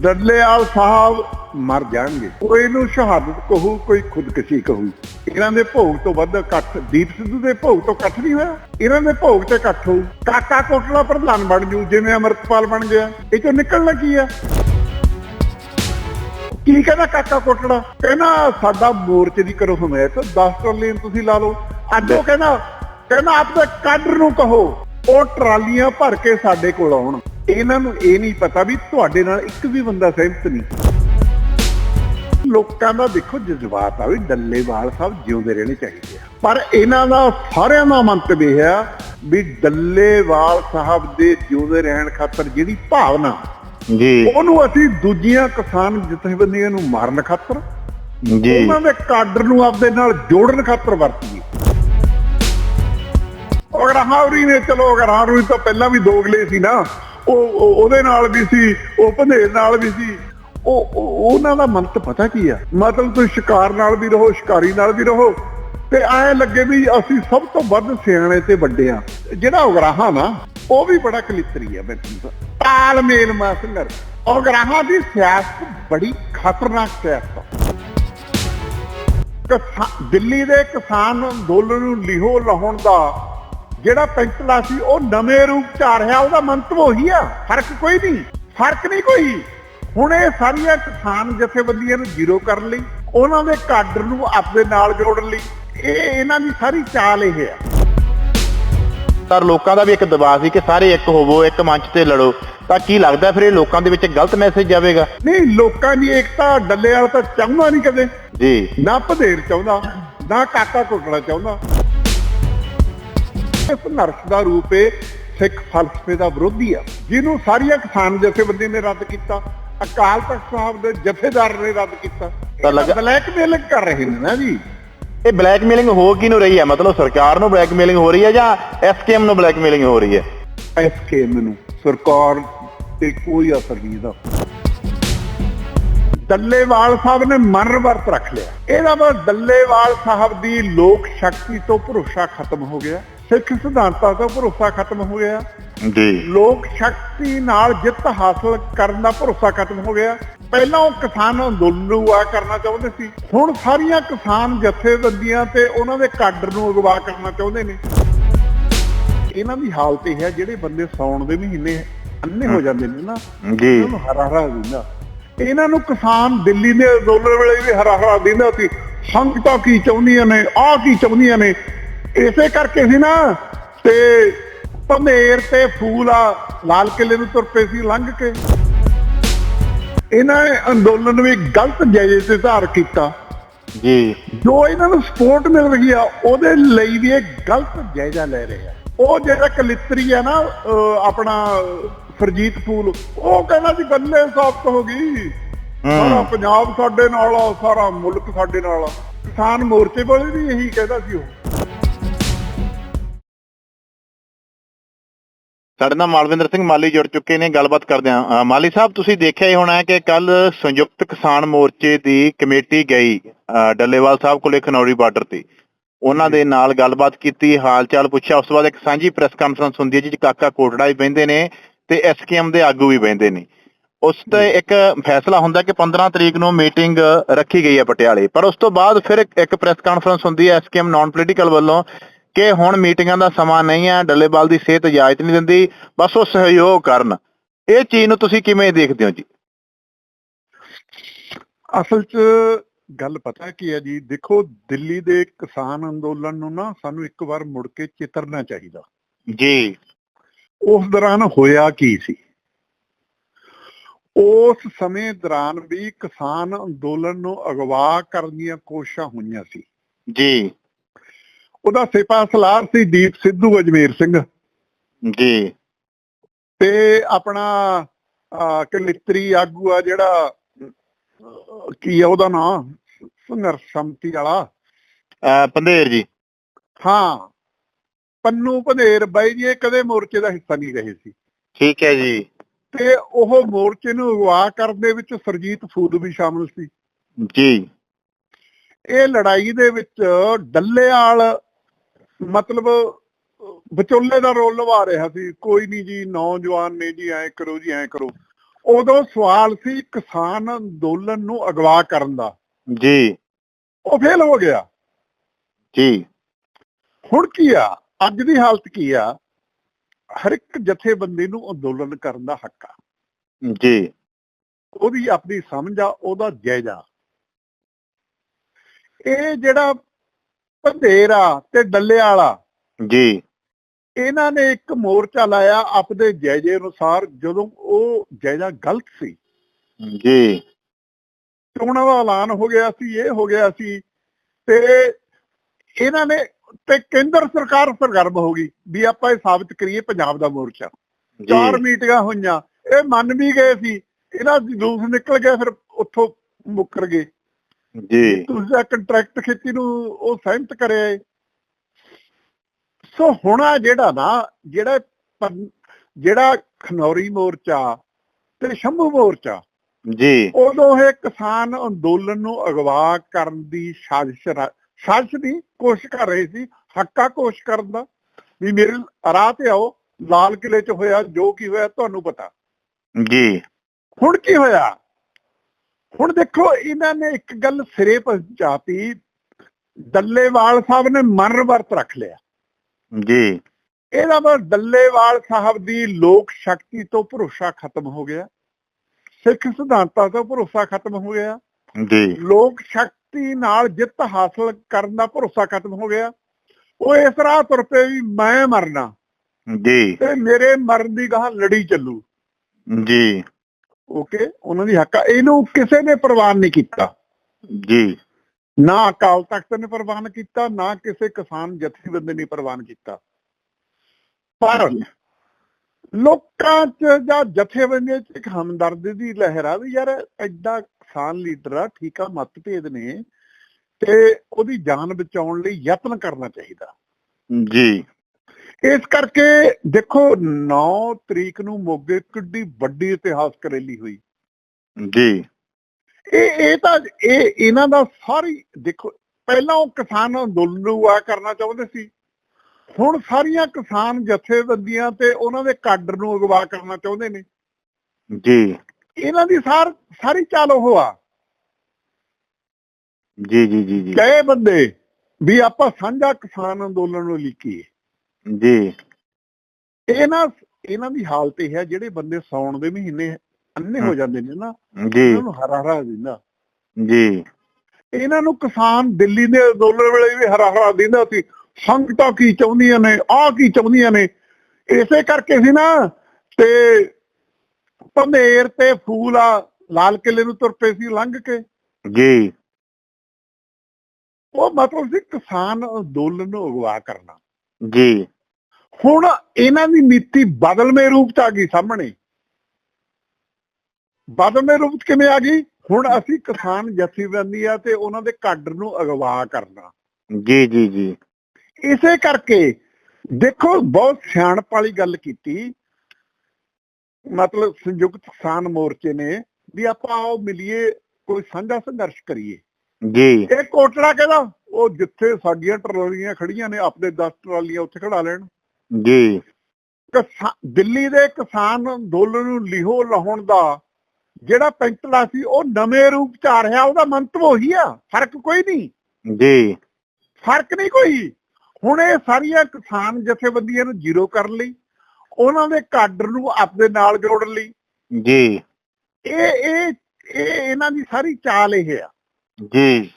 ਡੱਲੇਵਾਲ ਸਾਹਿਬ ਮਰ ਜਾਣਗੇ। ਕੋਈ ਨੂੰ ਸ਼ਹਾਦਤ ਕਹੂ, ਕੋਈ ਖੁਦਕਸ਼ੀ ਕਹੂ। ਇਹਨਾਂ ਦੇ ਭੋਗ ਤੋਂ ਵੱਧ ਇਕੱਠ, ਦੀਪ ਸਿੱਧੂ ਦੇ ਭੋਗ ਤੋਂ ਇਕੱਠ ਨਹੀਂ ਹੋਇਆ। ਇਹਨਾਂ ਦੇ ਭੋਗ ਤੇ ਇਕੱਠ ਹੋਊ। ਕਾਕਾ ਕੋਟਲਾ ਪ੍ਰਧਾਨ ਬਣ ਜੂ ਜਿਵੇਂ ਅਮਰਤਪਾਲ ਬਣ ਗਿਆ। ਇਹ ਚੋਂ ਨਿਕਲਣਾ ਕੀ ਆ? ਕੀ ਕਹਿੰਦਾ ਕਾਕਾ ਕੋਟੜਾ ਕਹਿੰਦਾ, ਸਾਡਾ ਮੋਰਚੇ ਦੀ ਕਰੋ ਹਮਾਇਤ। 10 ਟਰਲੀਅਨ ਤੁਸੀਂ ਲਾ ਲਓ। ਅੱਜ ਉਹ ਕਹਿੰਦਾ ਕਹਿੰਦਾ ਆਪਣੇ ਕਾਡਰ ਨੂੰ ਕਹੋ। ਉਹ ਟਰਾਲੀਆਂ ਭਰ ਕੇ ਸਾਡੇ ਕੋਲ ਆਉਣ। ਇਹਨਾਂ ਨੂੰ ਇਹ ਨਹੀਂ ਪਤਾ ਵੀ ਤੁਹਾਡੇ ਨਾਲ ਇੱਕ ਵੀ ਬੰਦਾ ਸਹਿਮਤ ਨਹੀਂ। ਲੋਕਾਂ ਦਾ ਦੇਖੋ ਜਜ਼ਬਾਤ ਆ ਵੀ ਡੱਲੇਵਾਲ ਸਾਹਿਬ ਜਿਉਂਦੇ ਰਹਿਣੇ ਚਾਹੀਦੇ ਆ। ਪਰ ਇਹਨਾਂ ਦਾ ਸਾਰਿਆਂ ਦਾ ਮੰਤਵ ਇਹ ਆ ਵੀ ਡੱਲੇਵਾਲ ਸਾਹਿਬ ਦੇ ਜਿਉਂਦੇ ਰਹਿਣ ਖਾਤਰ ਜਿਹੜੀ ਭਾਵਨਾ ਜੀ। ਉਹਨੂੰ ਅਸੀਂ ਦੂਜੀਆਂ ਕਿਸਾਨ ਜਥੇਬੰਦੀਆਂ ਨੂੰ ਮਾਰਨ ਖਾਤਰ ਜੀ। ਉਹਨਾਂ ਦੇ ਕਾਡਰ ਨੂੰ ਆਪਦੇ ਨਾਲ ਜੋੜਨ ਖਾਤਰ ਵਰਤੀਏ। ਅਗਰ ਹਾਵਰੀ ਨੇ ਚਲੋ ਅਗਰ ਹਾਵਰੀ ਤਾਂ ਪਹਿਲਾਂ ਵੀ ਦੋਗਲੇ ਸੀ ਨਾ ਉਹ ਉਹਦੇ ਨਾਲ ਵੀ ਸੀ, ਉਹ ਭੰਦੇਰ ਨਾਲ ਵੀ ਸੀ। ਉਹ ਉਹਨਾਂ ਦਾ ਮੰਤ ਪਤਾ ਕੀ ਆ? ਮਤਲਬ ਤੁਸੀਂ ਸ਼ਿਕਾਰ ਨਾਲ ਵੀ ਰਹੋ, ਸ਼ਿਕਾਰੀ ਨਾਲ ਵੀ ਰਹੋ। ਤੇ ਐ ਲੱਗੇ ਵੀ ਅਸੀਂ ਸਭ ਤੋਂ ਵੱਧ ਸਿਆਣੇ ਤੇ ਵੱਡੇ ਆ। ਜਿਹੜਾ ਉਗਰਾਹਾਂ ਨਾ, ਉਹ ਵੀ ਬੜਾ ਕਲਿੱਤਰੀ ਆ ਮੈਨੂੰ ਤਾਲਮੇਲ ਮਾਸੰਗਰ ਉਗਰਾਹਾਂ ਦੀ ਸਿਆਸਤ ਬੜੀ ਖਤਰਨਾਕ ਸਿਆਸਤ ਦਿੱਲੀ ਦੇ ਕਿਸਾਨ ਅੰਦੋਲਨ ਨੂੰ ਲਿਹੋ ਲਾਉਣ ਦਾ ਜਿਹੜਾ ਪੈਂਤਲਾ ਸੀ ਉਹ ਨਵੇਂ ਰੂਪ ਚ ਆ ਰਿਹਾ ਉਹਦਾ ਮੰਤਵ ਉਹੀ ਆ ਫ਼ਰਕ ਕੋਈ ਨਹੀਂ ਫ਼ਰਕ ਨਹੀਂ ਕੋਈ। ਹੁਣ ਇਹ ਸਾਰੀਆਂ ਕਿਸਾਨ ਜਥੇਬੰਦੀਆਂ ਨੂੰ ਜ਼ੀਰੋ ਕਰਨ ਲਈ ਉਹਨਾਂ ਦੇ ਕਾਡਰ ਨੂੰ ਆਪਣੇ ਨਾਲ ਜੋੜਨ ਲਈ ਇਹ ਇਹਨਾਂ ਦੀ ਸਾਰੀ ਚਾਲ ਇਹ ਆ। ਪਰ ਲੋਕਾਂ ਦਾ ਵੀ ਇੱਕ ਦਬਾਅ ਸੀ ਕਿ ਸਾਰੇ ਇੱਕ ਹੋਵੋ ਇੱਕ ਮੰਚ ਤੇ ਲੜੋ। ਤਾਂ ਕੀ ਲੱਗਦਾ ਫਿਰ ਇਹ ਲੋਕਾਂ ਦੇ ਵਿੱਚ ਗਲਤ ਮੈਸੇਜ ਜਾਵੇਗਾ? ਨਹੀਂ ਲੋਕਾਂ ਦੀ ਏਕਤਾ ਡੱਲੇ ਵਾਲਾ ਤਾਂ ਚਾਹੁੰਦਾ ਨਹੀਂ ਕਦੇ। ਜੀ। ਨਾ ਭਦੇਰ ਚਾਹੁੰਦਾ ਨਾ ਕਾਕਾ ਕੁੱਟਣਾ ਚਾਹੁੰਦਾ। ਇਹ ਸੰਘਰਸ਼ ਦਾ ਰੂਪ ਹੈ ਸਿੱਖ ਫਲਸਫੇ ਦਾ ਵਿਰੋਧੀ ਆ ਜਿਹਨੂੰ ਸਾਰੀਆਂ ਕਿਸਾਨ ਜਥੇਬੰਦੀਆਂ ਨੇ ਰੱਦ ਕੀਤਾ ਅਕਾਲ ਤਖਤ ਸਾਹਿਬ ਦੇ ਜਥੇਦਾਰ ਨੇ ਰੱਦ ਕੀਤਾ। ਤਾਂ ਲੱਗਾ- ਬਲੈਕਮੇਲਿੰਗ ਕਰ ਰਹੇ ਨੇ ਨਾ ਜੀ। ਇਹ ਬਲੈਕਮੇਲਿੰਗ ਹੋ ਕਿਹਨੂੰ ਰਹੀ ਹੈ ਮਤਲਬ ਸਰਕਾਰ ਨੂੰ ਬਲੈਕਮੇਲਿੰਗ ਹੋ ਰਹੀ ਹੈ ਜਾਂ ਐਸਕੇਐਮ ਨੂੰ ਬਲੈਕਮੇਲਿੰਗ ਹੋ ਰਹੀ ਹੈ ਐਸਕੇ ਮੈਨੂੰ ਸਰਕਾਰ ਤੇ ਕੋਈ ਅਸਰ ਨਹੀਂ ਇਹਦਾ। ਡੱਲੇਵਾਲ ਸਾਹਿਬ ਨੇ ਮਨ ਵਰਤ ਰੱਖ ਲਿਆ। ਇਹਦਾ ਮਤਲਬ ਡੱਲੇਵਾਲ ਸਾਹਿਬ ਦੀ ਲੋਕ ਸ਼ਕਤੀ ਤੋਂ ਭਰੋਸਾ ਖਤਮ ਹੋ ਗਿਆ। ਸਿੱਖ ਸਿਧਾਂਤਾਂ ਤੋਂ ਭਰੋਸਾ ਖਤਮ ਹੋ ਗਿਆ। ਜੀ। ਲੋਕ ਸ਼ਕਤੀ ਨਾਲ ਜਿੱਤ ਹਾਸਲ ਕਰਨ ਦਾ ਭਰੋਸਾ ਖਤਮ ਹੋ ਗਿਆ। ਪਹਿਲਾਂ ਉਹ ਕਿਸਾਨ ਅੰਦੋਲਨ ਨੂੰ ਆ ਕਰਨਾ ਚਾਹੁੰਦੇ ਸੀ। ਹੁਣ ਸਾਰੀਆਂ ਕਿਸਾਨ ਜਥੇਬੰਦੀਆਂ ਤੇ ਉਹਨਾਂ ਦੇ ਕਾਡਰ ਨੂੰ ਅਗਵਾ ਕਰਨਾ ਚਾਹੁੰਦੇ ਨੇ। ਇਹਨਾਂ ਦੀ ਹਾਲਤ ਇਹ ਹੈ ਜਿਹੜੇ ਬੰਦੇ ਸੌਣ ਦੇ ਮਹੀਨੇ ਅੰਨੇ ਹੋ ਜਾਂਦੇ ਨੇ ਨਾ ਜੀ। ਇਹਨਾਂ ਨੂੰ ਹਰਾ ਹਰਾ ਦਿੰਦਾ। ਇਹਨਾਂ ਨੂੰ ਕਿਸਾਨ ਦਿੱਲੀ ਦੇ ਅੰਦੋਲਨ ਵੇਲੇ ਵੀ ਹਰਾ ਹਰਾ ਦਿੰਦਾ ਸੀ। ਸੰਗਤਾਂ ਕੀ ਚਾਹੁੰਦੀਆਂ ਨੇ ਆਹ ਕੀ ਚਾਹੁੰਦੀਆਂ ਨੇ? ਇਸੇ ਕਰਕੇ ਸੀ ਨਾ ਤੇ ਭੰਦੇਰ ਤੇ ਫੂਲ ਆ ਲਾਲ ਕਿਲੇ ਨੂੰ ਤੁਰ ਪਏ ਸੀ ਲੰਘ ਕੇ। ਇਹਨਾਂ ਨੇ ਅੰਦੋਲਨ ਵੀ ਗਲਤ ਜਾਇਜ਼ੇ ਤੇ ਧਾਰ ਕੀਤਾ। ਜੀ। ਜੋ ਇਹਨਾਂ ਨੂੰ ਸਪੋਰਟ ਮਿਲ ਰਹੀ ਆ ਉਹਦੇ ਲਈ ਵੀ ਇਹ ਗਲਤ ਜਾਇਜ਼ਾ ਲੈ ਰਹੇ ਆ। ਉਹ ਜਿਹੜਾ ਕਲਿੱਤਰੀ ਆ ਨਾ ਆਪਣਾ ਸਰਜੀਤ ਫੂਲ ਉਹ ਕਹਿੰਦਾ ਸੀ ਗੱਲੇ ਸਾਫਤ ਹੋ ਗਈ। ਸਾਰਾ ਪੰਜਾਬ ਸਾਡੇ ਨਾਲ ਆ ਸਾਰਾ ਮੁਲਕ ਸਾਡੇ ਨਾਲ ਆ। ਕਿਸਾਨ ਮੋਰਚੇ ਵਾਲੇ ਵੀ ਇਹੀ ਕਹਿੰਦਾ ਸੀ ਉਹ। ਸਾਡੇ ਨਾਲ ਮਾਲਵਿੰਦਰ ਸਿੰਘ ਮਾਲੀ ਜੁੜ ਚੁੱਕੇ ਨੇ ਗੱਲਬਾਤ ਕਰਦੇ ਅ, ਮਾਲੀ ਸਾਹਿਬ ਤੁਸੀਂ ਦੇਖਿਆ ਹੀ ਹੋਣਾ ਹੈ ਕਿ ਕੱਲ ਸੰਯੁਕਤ ਕਿਸਾਨ ਮੋਰਚੇ ਦੀ ਕਮੇਟੀ ਗਈ ਡੱਲੇਵਾਲ ਸਾਹਿਬ ਕੋਲੇ ਖਨੌਰੀ ਬਾਰਡਰ ਤੇ। ਉਹਨਾਂ ਦੇ ਨਾਲ ਗੱਲਬਾਤ ਕੀਤੀ ਹਾਲ ਚਾਲ ਪੁੱਛਿਆ। ਉਸ ਤੋਂ ਬਾਅਦ ਇੱਕ ਸਾਂਝੀ ਪ੍ਰੈਸ ਕਾਨਫਰੰਸ ਹੁੰਦੀ ਹੈ 'ਚ ਕਾਕਾ ਕੋਟੜਾ ਵੀ ਬਹਿੰਦੇ ਨੇ ਤੇ ਐਸਕੇਐਮ ਦੇ ਆਗੂ ਵੀ ਬਹਿੰਦੇ ਨੇ। ਉਸ ਤੇ ਇੱਕ ਫੈਸਲਾ ਹੁੰਦਾ ਕਿ 15 ਤਰੀਕ ਨੂੰ ਮੀਟਿੰਗ ਰੱਖੀ ਗਈ ਹੈ ਪਟਿਆਲੇ। ਪਰ ਉਸ ਤੋਂ ਬਾਅਦ ਫਿਰ ਇੱਕ- ਇੱਕ ਪ੍ਰੈਸ ਕਾਨਫਰੰਸ ਹੁੰਦੀ ਹੈ ਐਸਕੇਐਮ ਨਾਨ ਪੋਲੀਟੀਕਲ ਵੱਲੋਂ ਕਿ ਹੁਣ ਮੀਟਿੰਗਾਂ ਦਾ ਸਮਾਂ ਨਹੀਂ ਹੈ ਡੱਲੇਵਾਲ ਦੀ ਸਿਹਤ ਇਜਾਜ਼ਤ ਨਹੀਂ ਦਿੰਦੀ ਬਸ ਉਹ ਸਹਿਯੋਗ ਕਰਨ। ਇਹ ਚੀਜ਼ ਨੂੰ ਤੁਸੀਂ ਕਿਵੇਂ ਦੇਖਦੇ ਹੋ ਜੀ? ਅਸਲ 'ਚ ਗੱਲ ਪਤਾ ਕੀ ਹੈ ਜੀ ਦੇਖੋ ਦਿੱਲੀ ਦੇ ਕਿਸਾਨ ਅੰਦੋਲਨ ਨੂੰ ਨਾ ਸਾਨੂੰ ਇੱਕ ਵਾਰ ਮੁੜ ਕੇ ਚਿਤਰਨਾ ਚਾਹੀਦਾ। ਜੀ। ਉਸ ਦੌਰਾਨ ਹੋਇਆ ਕੀ ਸੀ? ਉਸ ਸਮੇਂ ਦੌਰਾਨ ਵੀ ਕਿਸਾਨ ਅੰਦੋਲਨ ਨੂੰ ਅਗਵਾ ਕਰਨ ਦੀਆਂ ਕੋਸ਼ਿਸ਼ਾਂ ਹੋਈਆਂ ਸੀ। ਜੀ। ਉਹਦਾ ਸਿਪਾ ਸਲਾਰ ਸੀ ਦੀਪ ਸਿੱਧੂ ਅਜਮੇਰ ਸਿੰਘ। ਜੀ। ਤੇ ਆਪਣਾ ਕਲਿੱਤਰੀ ਆਗੂ ਆ ਜਿਹੜਾ ਕੀ ਆ ਉਹਦਾ ਨਾਮ ਸੰਘਰਸ਼ ਸੰਮਤੀ ਵਾਲਾ। ਪੰਧੇਰ ਜੀ। ਹਾਂ। ਪੰਨੂ ਭਨੇਰ ਬਾਈ ਜੀ ਇਹ ਕਦੇ ਮੋਰਚੇ ਦਾ ਹਿੱਸਾ ਨਹੀਂ ਰਹੇ ਸੀ। ਠੀਕ ਹੈ ਜੀ। ਤੇ ਉਹ ਮੋਰਚੇ ਨੂੰ ਅਗਵਾ ਕਰਨ ਦੇ ਵਿੱਚ ਸਰਜੀਤ ਫੂਦ ਵੀ ਸ਼ਾਮਲ ਸੀ। ਜੀ। ਇਹ ਲੜਾਈ ਦੇ ਵਿੱਚ ਡੱਲੇਵਾਲ ਮਤਲਬ ਵਿਚੋਲੇ ਦਾ ਰੋਲ ਨਿਭਾ ਰਿਹਾ ਸੀ। ਕੋਈ ਨਹੀਂ ਜੀ ਨੌਜਵਾਨ ਨੇ ਜੀ ਐ ਕਰੋ ਜੀ ਐ ਕਰੋ। ਉਦੋਂ ਸਵਾਲ ਸੀ ਕਿਸਾਨ ਅੰਦੋਲਨ ਨੂੰ ਅਗਵਾ ਕਰਨ ਦਾ। ਜੀ। ਉਹ ਫੇਲ ਹੋ ਗਿਆ। ਜੀ। ਹੁਣ ਕੀ ਆ? ਅੱਜ ਦੀ ਹਾਲਤ ਕੀ ਆ? ਹਰ ਇੱਕ ਜਥੇਬੰਦੀ ਨੂੰ ਅੰਦੋਲਨ ਕਰਨ ਦਾ ਹੱਕ ਆ। ਜੀ। ਉਹਦੀ ਆਪਣੀ ਸਮਝ ਆ ਉਹਦਾ ਜਾਇਜ਼ਾ ਇਹ ਜਿਹੜਾ ਪੰਧੇਰਾ ਤੇ ਡੱਲੇ ਵਾਲਾ। ਜੀ। ਇਹਨਾਂ ਨੇ ਇੱਕ ਮੋਰਚਾ ਲਾਇਆ ਆਪਣੇ ਜਾਇਜ਼ੇ ਅਨੁਸਾਰ ਜਦੋਂ ਉਹ ਜਾਇਜ਼ਾ ਗਲਤ ਸੀ। ਜੀ। ਚੋਣਾਂ ਦਾ ਐਲਾਨ ਹੋ ਗਿਆ ਸੀ ਇਹ ਹੋ ਗਿਆ ਸੀ। ਤੇ ਇਹਨਾਂ ਨੇ ਤੇ ਕੇਂਦਰ ਸਰਕਾਰ ਸਰਗਰਮ ਹੋ ਗਈ ਵੀ ਆਪਾਂ ਇਹ ਸਾਬਤ ਕਰੀਏ ਪੰਜਾਬ ਦਾ ਮੋਰਚਾ। ਚਾਰ ਮੀਟਿੰਗਾਂ ਹੋਈਆਂ ਇਹ ਮੰਨ ਵੀ ਗਏ ਸੀ। ਇਹਨਾਂ ਦੀ ਜਲੂਸ ਨਿਕਲ ਗਿਆ ਫਿਰ ਉੱਥੋਂ ਮੁੱਕਰ ਗਏ। ਜੀ। ਤੁਸੀਂ ਦਾ ਕੰਟਰੈਕਟ ਖੇਤੀ ਨੂੰ ਉਹ ਸਹਿਮਤ ਕਰਿਆ ਏ। ਸੋ ਹੁਣ ਆ ਜਿਹੜਾ ਨਾ ਜਿਹੜਾ ਜਿਹੜਾ ਖਨੌਰੀ ਮੋਰਚਾ ਤੇ ਸ਼ੰਭੂ ਮੋਰਚਾ ਜੀ। ਉਦੋਂ ਇਹ ਕਿਸਾਨ ਅੰਦੋਲਨ ਨੂੰ ਅਗਵਾ ਕਰਨ ਦੀ ਸਾਜ਼ਿਸ਼ ਸਾਜ਼ਿਸ਼ ਦੀ ਕੋਸ਼ਿਸ਼ ਕਰ ਰਹੇ ਸੀ ਹੱਕਾ ਕੋਸ਼ਿਸ਼ ਕਰਨ ਦਾ। ਵੀ ਮੇਰੇ ਰਾਹ ਤੇ ਆਓ ਲਾਲ ਕਿਲੇ 'ਚ ਹੋਇਆ ਜੋ ਕੀ ਹੋਇਆ ਤੁਹਾਨੂੰ ਪਤਾ। ਜੀ। ਹੁਣ ਕੀ ਹੋਇਆ? ਹੁਣ ਦੇਖੋ ਇਹਨਾਂ ਨੇ ਇੱਕ ਗੱਲ ਸਿਰੇ ਪਹੁੰਚਾਤੀ ਡੱਲੇਵਾਲ ਸਾਹਿਬ ਨੇ ਮਰਨ ਵਰਤ ਰੱਖ ਲਿਆ। ਜੀ। ਇਹਦਾ ਮਤਲਬ ਡੱਲੇਵਾਲ ਸਾਹਿਬ ਦੀ ਲੋਕ ਸ਼ਕਤੀ ਤੋਂ ਭਰੋਸਾ ਖਤਮ ਹੋ ਗਿਆ। ਸਿੱਖ ਸਿਧਾਂਤਾਂ ਤੋਂ ਭਰੋਸਾ ਖਤਮ ਹੋ ਗਿਆ। ਜੀ। ਲੋਕ ਸ਼ਕਤੀ ਨਾਲ ਜਿੱਤ ਹਾਸਲ ਕਰਨ ਦਾ ਭਰੋਸਾ ਖਤਮ ਹੋ ਗਿਆ। ਉਹ ਇਸ ਰਾਹ ਤੁਰ ਪਏ ਵੀ ਮੈਂ ਮਰਨਾ। ਜੀ। ਤੇ ਮੇਰੇ ਮਰਨ ਦੀ ਗਾਹ ਲੜੀ ਚੱਲੂ। ਜੀ। ਓਕੇ ਉਹਨਾਂ ਦੀ ਹੱਕ ਆ। ਇਹਨੂੰ ਕਿਸੇ ਨੇ ਪ੍ਰਵਾਨ ਨਹੀਂ ਕੀਤਾ। ਜੀ। ਨਾ ਅਕਾਲ ਤਖਤ ਨੇ ਪ੍ਰਵਾਨ ਕੀਤਾ ਨਾ ਕਿਸੇ ਕਿਸਾਨ ਜਥੇਬੰਦੀ ਨੇ ਪ੍ਰਵਾਨ ਕੀਤਾ। ਪਰ ਲੋਕਾਂ 'ਚ ਜਾਂ ਜਥੇਬੰਦੀਆਂ 'ਚ ਇੱਕ ਹਮਦਰਦੀ ਦੀ ਲਹਿਰ ਆ ਵੀ ਯਾਰ ਐਡਾ ਕਿਸਾਨ ਲੀਡਰ ਆ ਠੀਕ ਮਤਭੇਦ ਨੇ ਤੇ ਉਹਦੀ ਜਾਨ ਬਚਾਉਣ ਲਈ ਯਤਨ ਕਰਨਾ ਚਾਹੀਦਾ। ਜੀ। ਇਸ ਕਰਕੇ ਦੇਖੋ 9 ਤਰੀਕ ਨੂੰ ਮੋਗੇ ਕਿੱਡੀ ਵੱਡੀ ਇਤਿਹਾਸਕ ਰੈਲੀ ਹੋਈ। ਜੀ। ਇਹ ਇਹ ਤਾਂ ਇਹ ਇਹਨਾਂ ਦਾ ਸਾਰੀ ਦੇਖੋ ਪਹਿਲਾਂ ਉਹ ਕਿਸਾਨ ਅੰਦੋਲਨ ਨੂੰ ਆ ਕਰਨਾ ਚਾਹੁੰਦੇ ਸੀ। ਹੁਣ ਸਾਰੀਆਂ ਕਿਸਾਨ ਜਥੇਬੰਦੀਆਂ ਤੇ ਉਹਨਾਂ ਦੇ ਕਾਡਰ ਨੂੰ ਅਗਵਾ ਕਰਨਾ ਚਾਹੁੰਦੇ ਨੇ। ਜੀ। ਇਹਨਾਂ ਦੀ ਸਾਰ ਸਾਰੀ ਚਾਲ ਉਹ ਆ। ਜੀ ਜੀ ਜੀ ਜੀ। ਕਹੇ ਬੰਦੇ ਵੀ ਆਪਾਂ ਸਾਂਝਾ ਕਿਸਾਨ ਅੰਦੋਲਨ ਨੂੰ ਲਿਖੀਏ ਜੀ। ਇਹ ਨਾ ਇਹਨਾਂ ਦੀ ਹਾਲਤ ਇਹ ਹੈ ਜਿਹੜੇ ਬੰਦੇ ਸੌਣ ਦੇ ਮਹੀਨੇ ਅੰਨੇ ਹੋ ਜਾਂਦੇ ਨੇ ਨਾ ਜੀ। ਇਹਨਾਂ ਨੂੰ ਹਰਾ ਹਰਾ ਦਿੰਦਾ। ਜੀ। ਇਹਨਾਂ ਨੂੰ ਕਿਸਾਨ ਦਿੱਲੀ ਦੇ ਅੰਦੋਲਨ ਵੇਲੇ ਵੀ ਹਰਾ ਹਰਾ ਦਿੰਦਾ ਸੀ। ਸੰਗਤਾਂ ਕੀ ਚਾਹੁੰਦੀਆਂ ਨੇ ਆਹ ਕੀ ਚਾਹੁੰਦੀਆਂ ਨੇ। ਇਸੇ ਕਰਕੇ ਸੀ ਨਾ ਤੇ ਪੰਧੇਰ ਤੇ ਫੂਲ ਆ ਲਾਲ ਕਿਲੇ ਨੂੰ ਤੁਰ ਪਏ ਸੀ ਲੰਘ ਕੇ। ਜੀ। ਉਹ ਮਤਲਬ ਸੀ ਕਿਸਾਨ ਅੰਦੋਲਨ ਨੂੰ ਅਗਵਾ ਕਰਨਾ। ਜੀ। ਹੁਣ ਇਹਨਾਂ ਦੀ ਨੀਤੀ ਬਦਲਵੇਂ ਰੂਪ ਚ ਆ ਗਈ ਸਾਹਮਣੇ। ਬਦਲਵੇਂ ਰੂਪ ਚ ਕਿਵੇਂ ਆ ਗਈ? ਹੁਣ ਅਸੀਂ ਕਿਸਾਨ ਜਥੇਬੰਦੀਆਂ ਤੇ ਉਹਨਾਂ ਦੇ ਕਾਡਰ ਨੂੰ ਅਗਵਾ ਕਰਨਾ। ਜੀ ਜੀ ਜੀ। ਇਸੇ ਕਰਕੇ ਦੇਖੋ ਬਹੁਤ ਸਿਆਣਪ ਵਾਲੀ ਗੱਲ ਕੀਤੀ। ਮਤਲਬ ਸੰਯੁਕਤ ਕਿਸਾਨ ਮੋਰਚੇ ਨੇ ਵੀ ਆਪਾਂ ਆਓ ਮਿਲੀਏ ਕੋਈ ਸਾਂਝਾ ਸੰਘਰਸ਼ ਕਰੀਏ। ਜੀ। ਇਹ ਕੋਟੜਾ ਕਹਿੰਦਾ? ਉਹ ਜਿੱਥੇ ਸਾਡੀਆਂ ਟਰਾਲੀਆਂ ਖੜੀਆਂ ਨੇ ਆਪਣੇ 10 ਟਰਾਲੀਆਂ ਉੱਥੇ ਖੜਾ ਲੈਣ। ਜੀ। ਦਿੱਲੀ ਦੇ ਕਿਸਾਨ ਅੰਦੋਲਨ ਨੂੰ ਲਿਹੋ ਲਾਉਣ ਦਾ ਜਿਹੜਾ ਪੈਂਤਲਾ ਸੀ ਉਹ ਨਵੇਂ ਰੂਪ ਚ ਆ ਰਿਹਾ ਉਹਦਾ ਮੰਤਵ ਉਹੀ ਆ ਫ਼ਰਕ ਕੋਈ ਨਹੀਂ। ਜੀ। ਫ਼ਰਕ ਨਹੀਂ ਕੋਈ। ਹੁਣ ਇਹ ਸਾਰੀਆਂ ਕਿਸਾਨ ਜਥੇਬੰਦੀਆਂ ਨੂੰ ਜ਼ੀਰੋ ਕਰਨ ਲਈ ਉਹਨਾਂ ਦੇ ਕਾਡਰ ਨੂੰ ਆਪਣੇ ਨਾਲ ਜੋੜਨ ਲਈ। ਜੀ। ਇਹ ਇਹ ਇਹ ਇਹਨਾਂ ਦੀ ਸਾਰੀ ਚਾਲ ਇਹ ਆ। ਜੀ।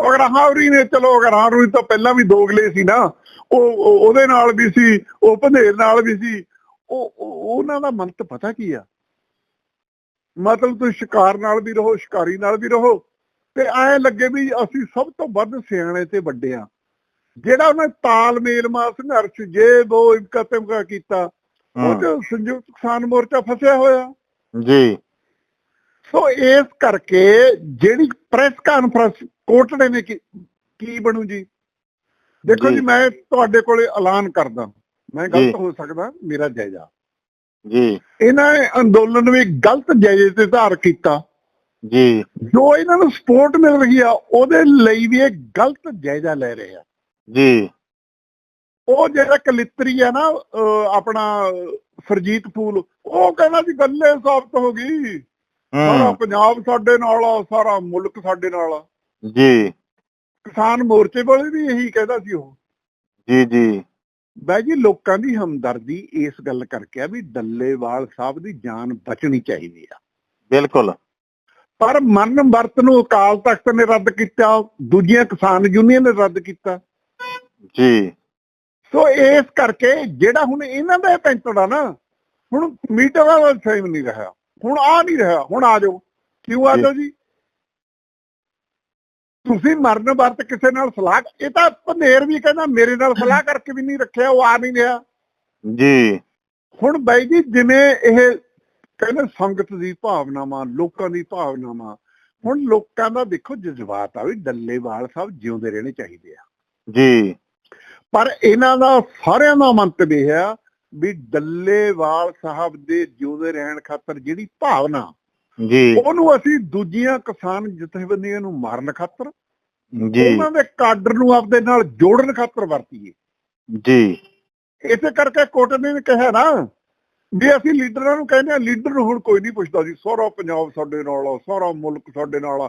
ਅਗਰ ਹਾਵਰੀ ਨੇ ਚਲੋ ਅਗਰ ਹਾਵਰੀ ਤਾਂ ਪਹਿਲਾਂ ਵੀ ਦੋਗਲੇ ਸੀ ਨਾ ਉਹ ਉਹ- ਉਹਦੇ ਨਾਲ ਵੀ ਸੀ ਉਹ ਭੰਦੇਰ ਨਾਲ ਵੀ ਸੀ ਉਹ ਉਹ- ਉਹਨਾਂ ਦਾ ਮੰਤ ਪਤਾ ਕੀ ਆ? ਮਤਲਬ ਤੁਸੀਂ ਸ਼ਿਕਾਰ ਨਾਲ ਵੀ ਰਹੋ ਸ਼ਿਕਾਰੀ ਨਾਲ ਵੀ ਰਹੋ ਤੇ ਐ ਲੱਗੇ ਵੀ ਅਸੀਂ ਸਭ ਤੋਂ ਵੱਧ ਸਿਆਣੇ ਤੇ ਵੱਡੇ ਆ। ਜਿਹੜਾ ਉਹਨੇ ਤਾਲਮੇਲ ਮਾ ਸੰਘਰਸ਼ ਜੇ ਉਹ ਇਮਕਾ ਤਿਮਕਾ ਕੀਤਾ ਉਹ ਸੰਯੁਕਤ ਕਿਸਾਨ ਮੋਰਚਾ ਫਸਿਆ ਹੋਇਆ। ਜੀ। ਸੋ ਇਸ ਕਰਕੇ ਜਿਹੜੀ ਪ੍ਰੈਸ ਕਾਨਫਰੰਸ ਕੋਟੜੇ ਨੇ ਕੀ ਕੀ ਬਣੂ ਜੀ? ਦੇਖੋ ਜੀ। ਮੈਂ ਤੁਹਾਡੇ ਕੋਲੇ ਐਲਾਨ ਕਰਦਾ। ਮੈਂ। ਗਲਤ ਹੋ ਸਕਦਾ ਮੇਰਾ ਜਾਇਜ਼ਾ। ਜੀ। ਇਹਨਾਂ ਨੇ ਅੰਦੋਲਨ ਵੀ ਗਲਤ ਜਾਇਜ਼ੇ ਤੇ ਧਾਰ ਕੀਤਾ। ਜੀ। ਜੋ ਇਹਨਾਂ ਨੂੰ ਸਪੋਰਟ ਮਿਲ ਰਹੀ ਆ ਉਹਦੇ ਲਈ ਵੀ ਇਹ ਗਲਤ ਜਾਇਜ਼ਾ ਲੈ ਰਹੇ ਆ। ਜੀ। ਉਹ ਜਿਹੜਾ ਕਲਿੱਤਰੀ ਆ ਨਾ ਆਪਣਾ ਸਰਜੀਤ ਫੂਲ ਉਹ ਕਹਿੰਦਾ ਜੀ ਗੱਲੇ ਸਾਬਤ ਹੋ ਗਈ। ਸਾਰਾ ਹੂੰ ਪੰਜਾਬ ਸਾਡੇ ਨਾਲ ਆ ਸਾਰਾ ਮੁਲਕ ਸਾਡੇ ਨਾਲ ਆ। ਜੀ। ਕਿਸਾਨ ਮੋਰਚੇ ਵਾਲੇ ਵੀ ਇਹੀ ਕਹਿੰਦਾ ਸੀ ਉਹ। ਜੀ ਜੀ। ਬਾਈ ਜੀ ਲੋਕਾਂ ਦੀ ਹਮਦਰਦੀ ਇਸ ਗੱਲ ਕਰਕੇ ਆ ਵੀ ਡੱਲੇਵਾਲ ਸਾਹਿਬ ਦੀ ਜਾਨ ਬਚਣੀ ਚਾਹੀਦੀ ਆ। ਬਿਲਕੁਲ। ਪਰ ਮਰਨ ਵਰਤ ਨੂੰ ਅਕਾਲ ਤਖਤ ਨੇ ਰੱਦ ਕੀਤਾ ਦੂਜੀਆਂ ਕਿਸਾਨ ਯੂਨੀਅਨ ਨੇ ਰੱਦ ਕੀਤਾ। ਜੀ। ਸੋ ਇਸ ਕਰਕੇ ਜਿਹੜਾ ਹੁਣ ਇਹਨਾਂ ਦਾ ਪੈਂਤੜ ਆ ਨਾ ਹੁਣ ਮੀਟਰ ਵਾਲਾ ਸੇਮ ਨਹੀਂ ਰਿਹਾ। ਹੁਣ ਆ ਨਹੀਂ ਰਿਹਾ। ਹੁਣ ਆ ਜਾਓ। ਕਿਉਂ ਆ ਜਾਓ ਜੀ? ਤੁਸੀਂ ਮਰਨ ਵਰਤ ਕਿਸੇ ਨਾਲ ਸਲਾਹ ਇਹ ਤਾਂ ਪੰਧੇਰ ਵੀ ਕਹਿੰਦਾ ਮੇਰੇ ਨਾਲ ਸਲਾਹ ਕਰਕੇ ਵੀ ਨਹੀਂ ਰੱਖਿਆ ਉਹ ਆ ਨਹੀਂ ਰਿਹਾ। ਜੀ। ਹੁਣ ਬਾਈ ਜੀ ਜਿਵੇਂ ਇਹ ਕਹਿੰਦੇ ਸੰਗਤ ਦੀ ਭਾਵਨਾਵਾਂ ਲੋਕਾਂ ਦੀ ਭਾਵਨਾਵਾਂ ਹੁਣ ਲੋਕਾਂ ਦਾ ਦੇਖੋ ਜਜ਼ਬਾਤ ਆ ਵੀ ਡੱਲੇਵਾਲ ਸਾਹਿਬ ਜਿਉਂਦੇ ਰਹਿਣੇ ਚਾਹੀਦੇ ਆ। ਜੀ। ਪਰ ਇਹਨਾਂ ਦਾ ਸਾਰਿਆਂ ਦਾ ਮੰਤਵ ਇਹ ਆ ਵੀ ਡੱਲੇਵਾਲ ਸਾਹਿਬ ਦੇ ਜਿਉਂਦੇ ਰਹਿਣ ਖਾਤਰ ਜਿਹੜੀ ਭਾਵਨਾ ਜੀ। ਉਹਨੂੰ ਅਸੀਂ ਦੂਜੀਆਂ ਕਿਸਾਨ ਜਥੇਬੰਦੀਆਂ ਨੂੰ ਮਾਰਨ ਖਾਤਰ ਜੀ। ਉਹਨਾਂ ਦੇ ਕਾਡਰ ਨੂੰ ਆਪਦੇ ਨਾਲ ਜੋੜਨ ਖਾਤਰ ਵਰਤੀਏ। ਜੀ। ਇਸੇ ਕਰਕੇ ਕੋਟ ਨੇ ਕਿਹਾ ਨਾ ਵੀ ਅਸੀਂ ਲੀਡਰਾਂ ਨੂੰ ਕਹਿੰਦੇ ਆ ਲੀਡਰ ਨੂੰ ਹੁਣ ਕੋਈ ਨਹੀਂ ਪੁੱਛਦਾ ਜੀ ਸਾਰਾ ਪੰਜਾਬ ਸਾਡੇ ਨਾਲ ਆ ਸਾਰਾ ਮੁਲਕ ਸਾਡੇ ਨਾਲ ਆ।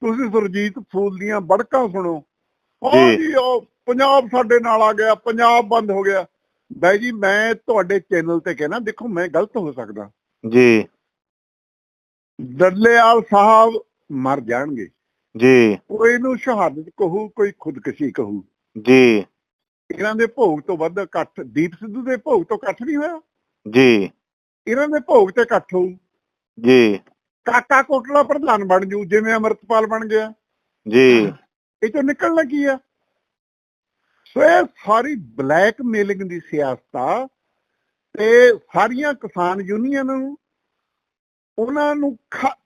ਤੁਸੀਂ ਸੁਰਜੀਤ ਫੂਲ ਦੀਆਂ ਬੜਕਾਂ ਸੁਣੋ। ਹਾਂ ਜੀ। ਜੀ ਉਹ ਪੰਜਾਬ ਸਾਡੇ ਨਾਲ ਆ ਗਿਆ ਪੰਜਾਬ ਬੰਦ ਹੋ ਗਿਆ। ਬਾਈ ਜੀ ਮੈਂ ਤੁਹਾਡੇ ਚੈਨਲ ਤੇ ਕਹਿਣਾ ਦੇਖੋ ਮੈਂ ਗਲਤ ਹੋ ਸਕਦਾ। ਜੀ। ਦੱਲੇਵਾਲ ਸਾਹਿਬ ਮਰ ਜਾਣਗੇ। ਜੀ। ਕੋਈ ਇਹਨੂੰ ਸ਼ਹਾਦਤ ਕਹੂ ਕੋਈ ਖੁਦਕਸ਼ੀ ਕਹੂ। ਜੀ। ਇਹਨਾਂ ਦੇ ਭੋਗ ਤੋਂ ਵੱਧ ਇਕੱਠ ਦੀਪ ਸਿੱਧੂ ਦੇ ਭੋਗ ਤੋਂ ਇਕੱਠ ਨਹੀਂ ਹੋਇਆ? ਜੀ। ਇਹਨਾਂ ਦੇ ਭੋਗ ਤੇ ਇਕੱਠ ਹੋਊ। ਜੀ। ਕਾਕਾ ਕੋਟਲਾ ਪ੍ਰਧਾਨ ਬਣ ਜੂ ਜਿਵੇਂ ਅਮਰਤਪਾਲ ਬਣ ਗਿਆ। ਜੀ। ਇਹ ਚੋਂ ਨਿਕਲਣਾ ਕੀ ਆ? ਸੋ ਇਹ ਸਾਰੀ ਬਲੈਕਮੇਲਿੰਗ ਦੀ ਸਿਆਸਤ ਆ ਤੇ ਸਾਰੀਆਂ ਕਿਸਾਨ ਯੂਨੀਅਨ ਨੂੰ ਉਹਨਾਂ ਨੂੰ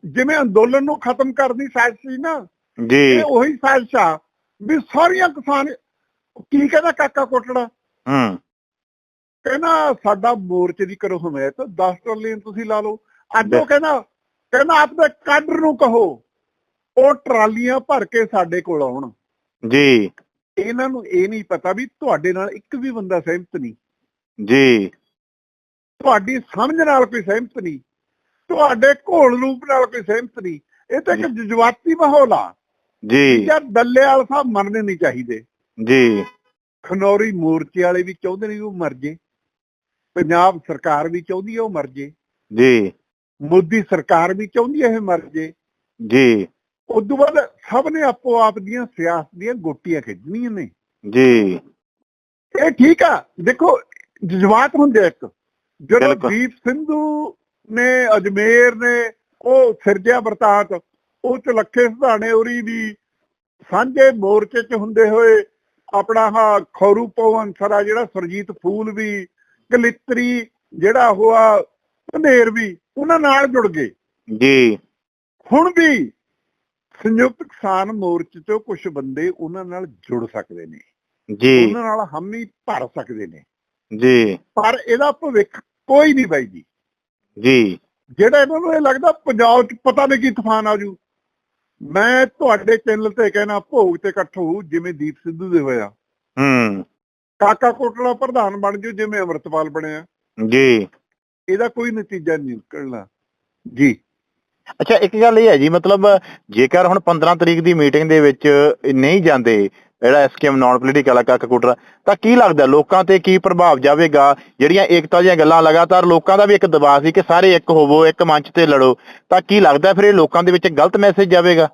ਜਿਵੇਂ ਅੰਦੋਲਨ ਨੂੰ ਖਤਮ ਕਰਨ ਦੀ ਸਾਜ਼ਿਸ਼ ਸੀ ਨਾ ਜੀ। ਇਹ ਉਹੀ ਸਾਜ਼ਿਸ਼ ਆ ਵੀ ਸਾਰੀਆਂ ਕਿਸਾਨ ਕੀ ਕਹਿੰਦਾ ਕਾਕਾ ਕੋਟੜਾ? ਹੂੰ। ਕਹਿੰਦਾ ਸਾਡਾ ਮੋਰਚੇ ਦੀ ਕਰੋ ਹਮਾਇਤ 10 ਟਰਲੀਅਨ ਤੁਸੀਂ ਲਾ ਲਓ। ਅੱਜ ਉਹ ਕਹਿੰਦਾ ਕਹਿੰਦਾ ਆਪਦੇ ਕਾਡਰ ਨੂੰ ਕਹੋ ਉਹ ਟਰਾਲੀਆਂ ਭਰ ਕੇ ਸਾਡੇ ਕੋਲ ਆਉਣ। ਜੀ। ਇਹਨਾਂ ਨੂੰ ਇਹ ਨਹੀਂ ਪਤਾ ਵੀ ਤੁਹਾਡੇ ਨਾਲ ਇੱਕ ਵੀ ਬੰਦਾ ਸਹਿਮਤ ਨਹੀਂ। ਜੀ। ਤੁਹਾਡੀ ਸਮਝ ਨਾਲ ਕੋਈ ਸਹਿਮਤ ਨਹੀਂ। ਤੁਹਾਡੇ ਘੋਲ ਰੂਪ ਨਾਲ ਕੋਈ ਸਹਿਮਤ ਨਹੀਂ। ਇਹ ਤਾਂ ਇੱਕ ਜਜ਼ਬਾਤੀ ਮਾਹੌਲ ਆ। ਜੀ। ਯਾਰ ਦੱਲੇਵਾਲ ਸਾਹਿਬ ਮੰਨਣੇ ਨਹੀਂ ਚਾਹੀਦੇ। ਜੀ। ਖਨੌਰੀ ਮੋਰਚੇ ਵਾਲੇ ਵੀ ਚਾਹੁੰਦੇ ਨੇ ਉਹ ਮਰ ਜੇ। ਪੰਜਾਬ ਸਰਕਾਰ ਵੀ ਚਾਹੁੰਦੀ ਹੈ ਉਹ ਮਰ ਜੇ। ਜੀ। ਮੋਦੀ ਸਰਕਾਰ ਵੀ ਚਾਹੁੰਦੀ ਹੈ ਇਹ ਮਰ ਜੇ। ਜੀ। ਉਦੋਂ ਬਾਅਦ ਸਭ ਨੇ ਆਪੋ ਆਪ ਦੀਆਂ ਸਿਆਸਤ ਦੀਆਂ ਗੋਟੀਆਂ ਖਿੱਚਣੀਆਂ ਨੇ। ਜੀ। ਇਹ ਠੀਕ ਆ। ਦੇਖੋ ਜਜ਼ਬਾਤ ਹੁੰਦੇ ਇੱਕ। ਜਦੋਂ। ਦੀਪ ਸਿੰਧੂ ਨੇ ਅਜਮੇਰ ਨੇ ਉਹ ਸਿਰਜਿਆ ਵਰਤਾਂਤ ਉਹ ਚ ਲੱਖੇ ਸੁਧਾਣੇ ਉਰੀ ਵੀ ਸਾਂਝੇ ਮੋਰਚੇ ਚ ਹੁੰਦੇ ਹੋਏ ਆਪਣਾ ਹਾ ਖੌਰੂ ਪਵਨ ਸਰਾ ਜਿਹੜਾ ਸਰਜੀਤ ਫੂਲ ਵੀ ਕਲਿੱਤਰੀ ਜਿਹੜਾ ਹੋਆ ਧਨੇਰ ਵੀ ਉਹਨਾਂ ਨਾਲ ਜੁੜ ਗਏ। ਜੀ। ਹੁਣ ਵੀ ਸੰਯੁਕਤ ਕਿਸਾਨ ਮੋਰਚੇ ਤੋਂ ਕੁਝ ਬੰਦੇ ਉਹਨਾਂ ਨਾਲ ਜੁੜ ਸਕਦੇ ਨੇ। ਜੀ। ਉਹਨਾਂ ਨਾਲ ਹਾਮੀ ਭਰ ਸਕਦੇ ਨੇ। ਜੀ। ਪਰ ਇਹਦਾ ਭਵਿੱਖ ਕੋਈ ਨਹੀਂ ਬਾਈ ਜੀ। ਜੀ। ਜਿਹੜਾ ਇਹਨਾਂ ਨੂੰ ਇਹ ਲੱਗਦਾ ਪੰਜਾਬ 'ਚ ਪਤਾ ਨਹੀਂ ਕੀ ਤੂਫਾਨ ਆਜੂ ਮੈਂ ਤੁਹਾਡੇ ਚੈਨਲ ਤੇ ਕਹਿਣਾ ਭੋਗ ਤੇ ਇਕੱਠ ਹੋਊ ਜਿਵੇਂ ਦੀਪ ਸਿੱਧੂ ਦੇ ਹੋਇਆ। ਹੂੰ। ਕਾਕਾ ਕੋਟਲਾ ਪ੍ਰਧਾਨ ਬਣ ਜੂ ਜਿਵੇਂ ਅਮਰਤਪਾਲ ਬਣਿਆ। ਜੀ। ਇਹਦਾ ਕੋਈ ਨਤੀਜਾ ਨਹੀਂ ਨਿਕਲਣਾ। ਜੀ। ਅੱਛਾ ਇੱਕ ਗੱਲ ਇਹ ਹੈ ਜੀ ਮਤਲਬ ਜੇਕਰ ਹੁਣ 15 ਤਰੀਕ ਦੀ ਮੀਟਿੰਗ ਦੇ ਵਿੱਚ ਨਹੀਂ ਜਾਂਦੇ ਜਿਹੜਾ ਐਸਕੇਐਮ ਨਾਨ ਪੋਲੀਟੀਕਲ ਆ ਕਾਕਾ ਕੋਟਰਾ ਤਾਂ ਕੀ ਲੱਗਦਾ ਲੋਕਾਂ ਤੇ ਕੀ ਪ੍ਰਭਾਵ ਜਾਵੇਗਾ? ਜਿਹੜੀਆਂ ਏਕਤਾ ਦੀਆਂ ਗੱਲਾਂ ਲਗਾਤਾਰ ਲੋਕਾਂ ਦਾ ਵੀ ਇੱਕ ਦਬਾਅ ਸੀ ਕਿ ਸਾਰੇ ਇੱਕ ਹੋਵੋ ਇੱਕ ਮੰਚ ਤੇ ਲੜੋ ਤਾਂ ਕੀ ਲੱਗਦਾ ਫਿਰ ਇਹ ਲੋਕਾਂ ਦੇ ਵਿੱਚ ਗਲਤ ਮੈਸੇਜ ਜਾਵੇਗਾ?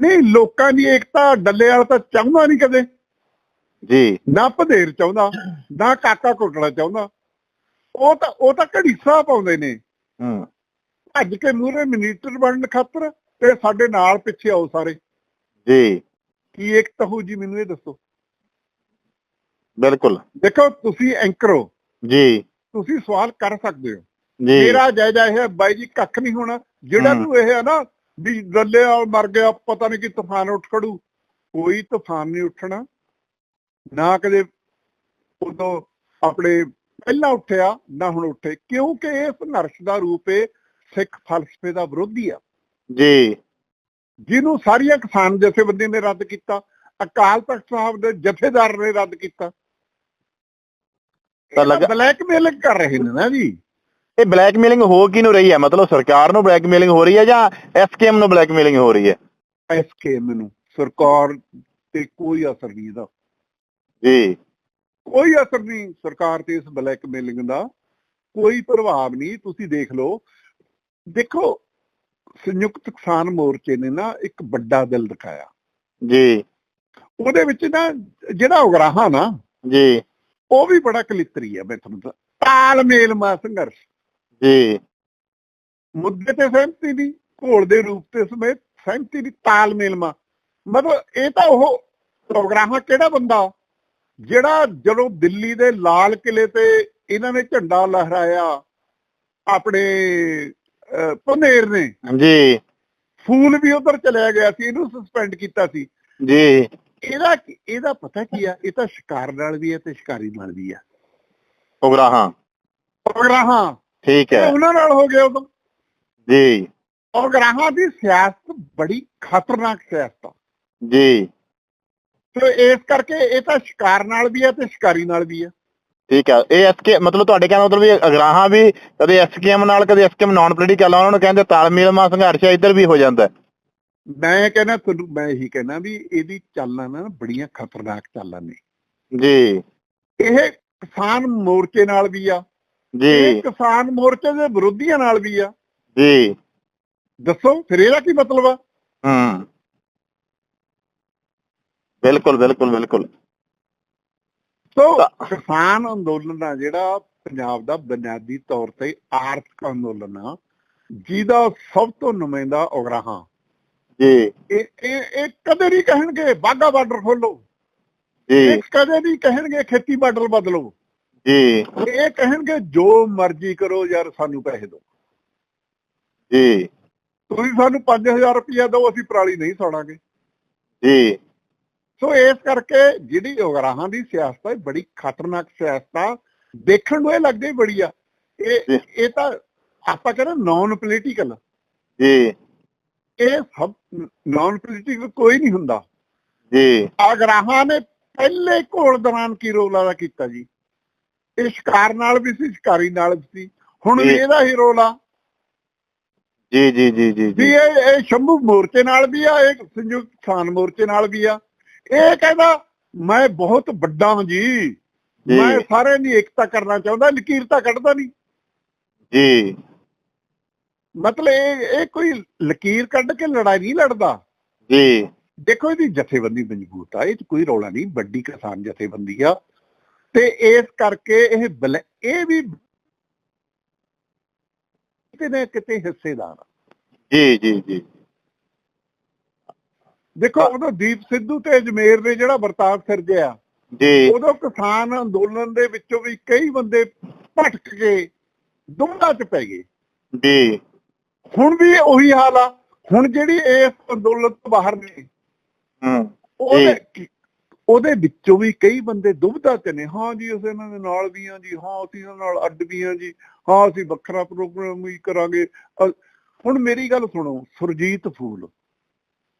ਨਹੀਂ ਲੋਕਾਂ ਦੀ ਏਕਤਾ ਡੱਲੇ ਵਾਲਾ ਤਾਂ ਚਾਹੁੰਦਾ ਨਹੀਂ ਕਦੇ। ਜੀ। ਨਾ ਭਦੇਰ ਚਾਹੁੰਦਾ ਨਾ ਕਾਕਾ ਕੋਟਲਾ ਚਾਹੁੰਦਾ। ਉਹ ਤਾਂ ਉਹ ਤਾਂ ਘੜੀਸਾ ਪਾਉਂਦੇ ਨੇ। ਹੂੰ। ਭੱਜ ਕੇ ਮੂਹਰੇ ਮਿਨੀਸਟਰ ਬਣਨ ਖਾਤਰ ਤੇ ਸਾਡੇ ਨਾਲ ਪਿੱਛੇ ਆਓ ਸਾਰੇ। ਜੀ। ਕੀ ਇੱਕ ਹੋ ਜੀ ਮੈਨੂੰ ਇਹ ਦੱਸੋ। ਬਿਲਕੁਲ। ਦੇਖੋ ਤੁਸੀਂ ਐਂਕਰ ਹੋ। ਜੀ। ਤੁਸੀਂ ਸਵਾਲ ਕਰ ਸਕਦੇ ਹੋ। ਜੀ। ਮੇਰਾ ਜਾਇਜ਼ਾ ਇਹ ਹੈ ਬਾਈ ਜੀ ਕੱਖ ਨਹੀਂ ਹੋਣਾ। ਜਿਹੜਾ। ਤੂੰ ਇਹ ਹੈ ਨਾ ਵੀ ਦੱਲੇ ਆ ਮਰ ਗਿਆ ਪਤਾ ਨਹੀਂ ਕਿ ਤੂਫਾਨ ਉੱਠ ਖੜੂ। ਕੋਈ ਤੂਫਾਨ ਨਹੀਂ ਉੱਠਣਾ। ਨਾ ਕਦੇ ਉਦੋਂ ਆਪਣੇ ਪਹਿਲਾਂ ਉੱਠਿਆ ਨਾ ਹੁਣ ਉੱਠੇ। ਕਿਉਂਕਿ ਇਹ ਸੰਘਰਸ਼ ਦਾ ਰੂਪ ਹੈ ਸਿੱਖ ਫਲਸਫੇ ਦਾ ਵਿਰੋਧੀ ਆ। ਜੀ। ਜਿਹਨੂੰ ਸਾਰੀਆਂ ਕਿਸਾਨ ਜਥੇਬੰਦੀਆਂ ਨੇ ਰੱਦ ਕੀਤਾ ਅਕਾਲ ਤਖਤ ਸਾਹਿਬ ਦੇ ਜਥੇਦਾਰ ਨੇ ਰੱਦ ਕੀਤਾ। ਤਾਂ ਲੱਗਾ- ਬਲੈਕਮੇਲਿੰਗ ਕਰ ਰਹੇ ਨੇ ਨਾ ਜੀ। ਇਹ ਬਲੈਕਮੇਲਿੰਗ ਹੋ ਕਿਹਨੂੰ ਰਹੀ ਹੈ? ਮਤਲਬ ਸਰਕਾਰ ਨੂੰ ਬਲੈਕਮੇਲਿੰਗ ਹੋ ਰਹੀ ਹੈ ਜਾਂ ਐਸਕੇਐਮ ਨੂੰ ਬਲੈਕਮੇਲਿੰਗ ਹੋ ਰਹੀ ਹੈ? ਐਸਕੇਐਮ ਨੂੰ। ਸਰਕਾਰ ਤੇ ਕੋਈ ਅਸਰ ਨਹੀਂ ਇਹਦਾ। ਜੀ। ਕੋਈ ਅਸਰ ਨਹੀਂ। ਸਰਕਾਰ ਤੇ ਇਸ ਬਲੈਕਮੇਲਿੰਗ ਦਾ ਕੋਈ ਪ੍ਰਭਾਵ ਨਹੀਂ। ਤੁਸੀਂ ਦੇਖ ਲਓ। ਦੇਖੋ ਸੰਯੁਕਤ ਕਿਸਾਨ ਮੋਰਚੇ ਨੇ ਨਾ ਇੱਕ ਵੱਡਾ ਦਿਲ ਦਿਖਾਇਆ। ਜੀ। ਉਹਦੇ ਵਿੱਚ ਨਾ ਜਿਹੜਾ ਉਗਰਾਹਾਂ ਨਾ ਜੀ। ਉਹ ਵੀ ਬੜਾ ਕਲਿੱਤਰੀ ਹੈ ਮੈਂ ਤੁਹਾਨੂੰ। ਤਾਲਮੇਲ ਮਾ ਸੰਘਰਸ਼। ਜੀ। ਮੁੱਦੇ ਤੇ ਸਹਿਮਤੀ ਨਹੀਂ ਘੋਲ ਦੇ ਰੂਪ ਤੇ ਸਮੇਤ ਸਹਿਮਤੀ ਦੀ ਤਾਲਮੇਲ ਮਾ। ਮਤਲਬ ਇਹ ਤਾਂ ਉਹ ਪ੍ਰੋਗਰਾਮ ਕਿਹੜਾ ਬੰਦਾ? ਜਿਹੜਾ ਜਦੋਂ ਦਿੱਲੀ ਦੇ ਲਾਲ ਕਿਲੇ ਤੇ ਇਹਨਾਂ ਨੇ ਝੰਡਾ ਲਹਿਰਾਇਆ ਆਪਣੇ ਅਹ, ਪੰਨੇਰ ਨੇ। ਜੀ। ਫੂਲ ਵੀ ਉਧਰ ਚਲਿਆ ਗਿਆ ਸੀ ਇਹਨੂੰ ਸਸਪੈਂਡ ਕੀਤਾ ਸੀ। ਜੀ। ਇਹਦਾ ਇਹਦਾ ਪਤਾ ਕੀ ਆ ਇਹ ਤਾਂ ਸ਼ਿਕਾਰ ਨਾਲ ਵੀ ਹੈ ਤੇ ਸ਼ਿਕਾਰੀ ਨਾਲ ਵੀ ਆ। ਉਗਰਾਹਾਂ। ਪ੍ਰੋਗਰਾਮ ਠੀਕ ਹੈ। ਉਹਨਾਂ ਨਾਲ ਹੋ ਗਿਆ ਉਦੋਂ। ਜੀ। ਉਗਰਾਹਾਂ ਦੀ ਸਿਆਸਤ ਬੜੀ ਖਤਰਨਾਕ ਸਿਆਸਤ ਆ। ਜੀ। ਤੇ ਇਸ ਕਰਕੇ ਇਹ ਤਾਂ ਸ਼ਿਕਾਰ ਨਾਲ ਵੀ ਹੈ ਤੇ ਸ਼ਿਕਾਰੀ ਨਾਲ ਵੀ ਹੈ ਠੀਕ ਹੈ ਇਹ ਐਸਕੇ ਮਤਲਬ ਤੁਹਾਡੇ ਕਹਿਣ ਦਾ ਮਤਲਬ ਵੀ ਅਗਰਾਹਾਂ ਵੀ ਕਦੇ ਐਸਕੇਐਮ ਨਾਲ ਕਦੇ ਐਸਕੇਐਮ ਨਾਨ ਪੋਲੀਟੀਕਲ ਉਹਨਾਂ ਨੂੰ ਕਹਿੰਦੇ ਤਾਲਮੇਲ ਮਾ ਸੰਘਰਸ਼ ਹੈ ਇੱਧਰ ਵੀ ਹੋ ਜਾਂਦਾ। ਮੈਂ ਕਹਿੰਦਾ ਤੁਹਾਨੂੰ ਮੈਂ ਇਹੀ ਕਹਿੰਦਾ ਵੀ ਇਹਦੀ ਚਾਲਾਂ ਨਾ ਬੜੀਆਂ ਖਤਰਨਾਕ ਚਾਲਾਂ ਨੇ। ਜੀ। ਇਹ ਕਿਸਾਨ ਮੋਰਚੇ ਨਾਲ ਵੀ ਆ। ਜੀ। ਕਿਸਾਨ ਮੋਰਚੇ ਦੇ ਵਿਰੋਧੀਆਂ ਨਾਲ ਵੀ ਆ। ਜੀ। ਦੱਸੋ ਫਿਰ ਇਹਦਾ ਕੀ ਮਤਲਬ ਆ? ਹੂੰ। ਬਿਲਕੁਲ ਬਿਲਕੁਲ ਬਿਲਕੁਲ। ਸੋ ਕਿਸਾਨ ਅੰਦੋਲਨ ਆ ਜਿਹੜਾ ਪੰਜਾਬ ਦਾ ਬੁਨਿਆਦੀ ਤੌਰ ਤੇ ਆਰਥਿਕ ਅੰਦੋਲਨ ਆ ਜਿਹਦਾ ਸਭ ਤੋਂ ਨੁਮਾਇੰਦਾ ਉਗਰਾਹਾਂ ਜੀ। ਇਹ ਇਹ ਕਦੇ ਨਹੀਂ ਕਹਿਣਗੇ ਬਾਗਾ ਬਾਰਡਰ ਖੋਲੋ ਜੀ। ਇਹ ਕਦੇ ਨਹੀਂ ਕਹਿਣਗੇ ਖੇਤੀ ਬਾਰਡਰ ਬਦਲੋ। ਜੀ। ਇਹ ਕਹਿਣਗੇ ਜੋ ਮਰਜ਼ੀ ਕਰੋ ਯਾਰ ਸਾਨੂੰ ਪੈਸੇ ਦਿਓ। ਜੀ। ਤੁਸੀਂ ਸਾਨੂੰ 5000 ਰੁਪਇਆ ਦਿਓ ਅਸੀਂ ਪਰਾਲੀ ਨਹੀਂ ਸੌੜਾਂਗੇ। ਜੀ। ਸੋ ਇਸ ਕਰਕੇ ਜਿਹੜੀ ਉਗਰਾਹਾਂ ਦੀ ਸਿਆਸਤ ਹੈ ਬੜੀ ਖਤਰਨਾਕ ਸਿਆਸਤ ਆ। ਦੇਖਣ ਨੂੰ ਇਹ ਲੱਗਦੀ ਬੜੀ ਆ। ਇਹ। ਇਹ ਤਾਂ ਆਪਾਂ ਕਹਿੰਦੇ ਨਾਨ ਪੋਲੀਟੀਕਲ ਜੀ। ਇਹ ਸਭ ਨਾਨ ਪੋਲੀਟੀਕਲ ਕੋਈ ਨਹੀਂ ਹੁੰਦਾ। ਜੀ। ਉਗਰਾਹਾਂ ਨੇ ਪਹਿਲੇ ਘੋਲ ਦੌਰਾਨ ਕੀ ਰੋਲ ਅਦਾ ਕੀਤਾ ਜੀ? ਇਹ ਸ਼ਿਕਾਰ ਨਾਲ ਵੀ ਸੀ ਸ਼ਿਕਾਰੀ ਨਾਲ ਵੀ ਸੀ। ਹੁਣ ਵੀ। ਇਹਦਾ ਹੀ ਰੋਲ ਆ। ਜੀ ਜੀ ਜੀ ਜੀ ਇਹ ਇਹ ਸ਼ੰਭੂ ਮੋਰਚੇ ਨਾਲ ਵੀ ਆ ਇਹ ਸੰਯੁਕਤ ਕਿਸਾਨ ਮੋਰਚੇ ਨਾਲ ਵੀ ਆ। ਇਹ ਕਹਿੰਦਾ ਮੈਂ ਬਹੁਤ ਵੱਡਾ ਹਾਂ ਜੀ। ਮੈਂ ਸਾਰਿਆਂ ਦੀ ਏਕਤਾ ਕਰਨਾ ਚਾਹੁੰਦਾ ਲਕੀਰ ਤਾਂ ਕੱਢਦਾ ਨਹੀਂ। ਜੀ। ਮਤਲਬ ਇਹ ਇਹ ਕੋਈ ਲਕੀਰ ਕੱਢ ਕੇ ਲੜਾਈ ਨਹੀਂ ਲੜਦਾ। ਜੀ। ਦੇਖੋ ਇਹਦੀ ਜਥੇਬੰਦੀ ਮਜ਼ਬੂਤ ਆ ਇਹ 'ਚ ਕੋਈ ਰੌਲਾ ਨਹੀਂ ਵੱਡੀ ਕਿਸਾਨ ਜਥੇਬੰਦੀ ਆ। ਤੇ ਇਸ ਕਰਕੇ ਇਹ ਇਹ ਵੀ ਕਿਤੇ ਨਾ ਕਿਤੇ ਹਿੱਸੇਦਾਰ ਜੀ ਜੀ ਜੀ। ਦੇਖੋ ਉਦੋਂ ਦੀਪ ਸਿੱਧੂ ਤੇ ਅਜਮੇਰ ਨੇ ਜਿਹੜਾ ਵਰਤਾਵ ਸਿਰਜਿਆ ਜੀ। ਉਦੋਂ ਕਿਸਾਨ ਅੰਦੋਲਨ ਦੇ ਵਿੱਚੋਂ ਵੀ ਕਈ ਬੰਦੇ ਭਟਕ ਕੇ ਦੁਮੜਾ ਚ ਪੈ ਗਏ। ਜੀ। ਹੁਣ ਵੀ ਉਹੀ ਹਾਲ ਆ। ਹੁਣ ਜਿਹੜੀ ਇਸ ਅੰਦੋਲਨ ਤੋਂ ਬਾਹਰ ਨੇ ਹੂੰ ਉਹਦੇ ਉਹਦੇ ਵਿੱਚੋਂ ਵੀ ਕਈ ਬੰਦੇ ਦੁਬਦਾ ਤੇ ਨੇ। ਹਾਂ ਜੀ ਅਸੀਂ ਇਹਨਾਂ ਦੇ ਨਾਲ ਵੀ ਹਾਂ ਜੀ। ਹਾਂ ਅਸੀਂ ਇਹਨਾਂ ਨਾਲ ਅੱਡ ਵੀ ਹਾਂ ਜੀ। ਹਾਂ ਅਸੀਂ ਵੱਖਰਾ ਪ੍ਰੋਗਰਾਮ ਵੀ ਕਰਾਂਗੇ। ਹੁਣ ਮੇਰੀ ਗੱਲ ਸੁਣੋ ਸੁਰਜੀਤ ਫੂਲ।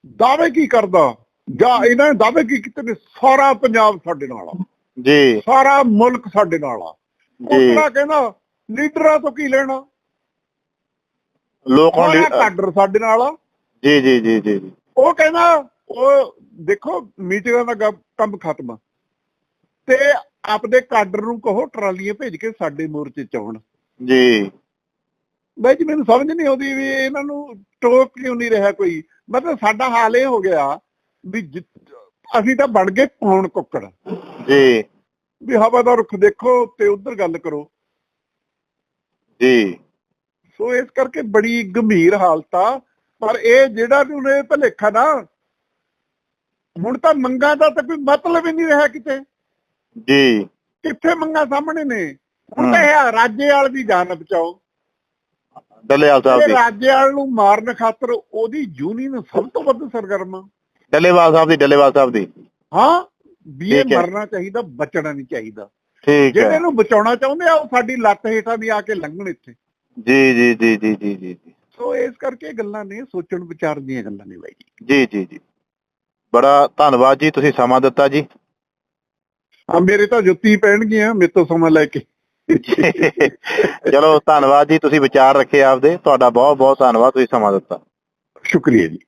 ਦਾਅਵੇ ਕੀ ਕਰਦਾ? ਜਾਂ ਇਹਨਾਂ ਨੇ ਦਾਅਵੇ ਕੀ ਕੀਤੇ ਨੇ? ਸਾਰਾ ਪੰਜਾਬ ਸਾਡੇ ਨਾਲ ਆ। ਜੀ। ਸਾਰਾ ਮੁਲਕ ਸਾਡੇ ਨਾਲ ਆ। ਜੀ। ਕੋਟੜਾ ਕਹਿੰਦਾ ਲੀਡਰਾਂ ਤੋਂ ਕੀ ਲੈਣਾ? ਲੋਕ ਹੁਣ ਸਾਰਾ ਲੀ- ਕਾਡਰ ਸਾਡੇ ਨਾਲ ਆ। ਜੀ ਜੀ ਜੀ ਜੀ। ਉਹ ਕਹਿੰਦਾ ਉਹ ਦੇਖੋ ਮੀਟਿੰਗਾਂ ਦਾ ਕੰਮ ਖਤਮ ਆ। ਤੇ ਆਪਦੇ ਕਾਡਰ ਨੂੰ ਕਹੋ ਟਰਾਲੀਆਂ ਭੇਜ ਕੇ ਸਾਡੇ ਮੋਰਚੇ ਚ ਆਉਣ। ਜੀ। ਬਾਈ ਜੀ ਮੈਨੂੰ ਸਮਝ ਨਹੀਂ ਆਉਂਦੀ ਵੀ ਇਹਨਾਂ ਨੂੰ ਟੋਕ ਕਿਉਂ ਨਹੀਂ ਰਿਹਾ ਕੋਈ? ਮਤਲਬ ਸਾਡਾ ਹਾਲ ਇਹ ਹੋ ਗਿਆ ਵੀ ਅਸੀਂ ਤਾਂ ਬਣ ਗਏ ਪੌਣ ਕੁੱਕੜ? ਜੀ। ਵੀ ਹਵਾ ਦਾ ਰੁੱਖ ਦੇਖੋ ਤੇ ਉਧਰ ਗੱਲ ਕਰੋ। ਜੀ। ਸੋ ਇਸ ਕਰਕੇ ਬੜੀ ਗੰਭੀਰ ਹਾਲਤ ਆ ਪਰ ਇਹ ਜਿਹੜਾ ਵੀ ਉਹਨੇ ਭਲੇਖਾ ਨਾ ਹੁਣ ਤਾਂ ਮੰਗਾਂ ਦਾ ਤਾਂ ਕੋਈ ਮਤਲਬ ਹੀ ਨਹੀਂ ਰਿਹਾ ਕਿਤੇ। ਜੀ। ਕਿੱਥੇ ਮੰਗਾਂ ਸਾਹਮਣੇ ਨੇ? ਹੁਣ ਤਾਂ ਇਹ ਰਾਜੇਵਾਲ ਦੀ ਜਾਨ ਬਚਾਓ। ਡੱਲੇਵਾਲ ਸਾਹਿਬ ਦੀ। ਰਾਜੇਵਾਲ ਨੂੰ ਮਾਰਨ ਖਾਤਰ ਉਹਦੀ ਯੂਨੀਅਨ ਸਭ ਤੋਂ ਵੱਧ ਸਰਗਰਮ। ਡੱਲੇਵਾਲ ਸਾਹਿਬ ਦੀ ਡੱਲੇਵਾਲ ਸਾਹਿਬ ਦੀ। ਹਾਂ ਵੀ ਇਹ। ਮਰਨਾ ਚਾਹੀਦਾ ਬਚਣਾ ਨਹੀਂ ਚਾਹੀਦਾ। ਠੀਕ ਜਿਹੜੇ ਹੈ ਇਹਨੂੰ ਬਚਾਉਣਾ ਚਾਹੁੰਦੇ ਆ ਉਹ ਸਾਡੀ ਲੱਤ ਹੇਠਾਂ ਦੀ ਆ ਕੇ ਲੰਘਣ ਇੱਥੇ। ਜੀ ਜੀ ਜੀ ਜੀ ਜੀ ਜੀ ਸੋ ਇਸ ਕਰਕੇ ਗੱਲਾਂ ਨੇ ਸੋਚਣ ਵਿਚਾਰਨ ਦੀਆਂ ਗੱਲਾਂ ਨੇ ਬਾਈ ਜੀ। ਜੀ ਜੀ ਜੀ। ਬੜਾ ਧੰਨਵਾਦ ਜੀ ਤੁਸੀਂ ਸਮਾਂ ਦਿੱਤਾ ਜੀ। ਆ ਮੇਰੇ ਤਾਂ ਜੁੱਤੀ ਪੈਣਗੀਆਂ ਮੇਰੇ ਤੋਂ ਸਮਾਂ ਲੈ ਕੇ। ਚਲੋ ਧੰਨਵਾਦ ਜੀ, ਤੁਸੀਂ ਵਿਚਾਰ ਰੱਖੇ ਆਪਦੇ। ਤੁਹਾਡਾ ਬਹੁਤ ਬਹੁਤ ਧੰਨਵਾਦ, ਤੁਸੀਂ ਸਮਾਂ ਦਿੱਤਾ। ਸ਼ੁਕਰੀਆ ਜੀ।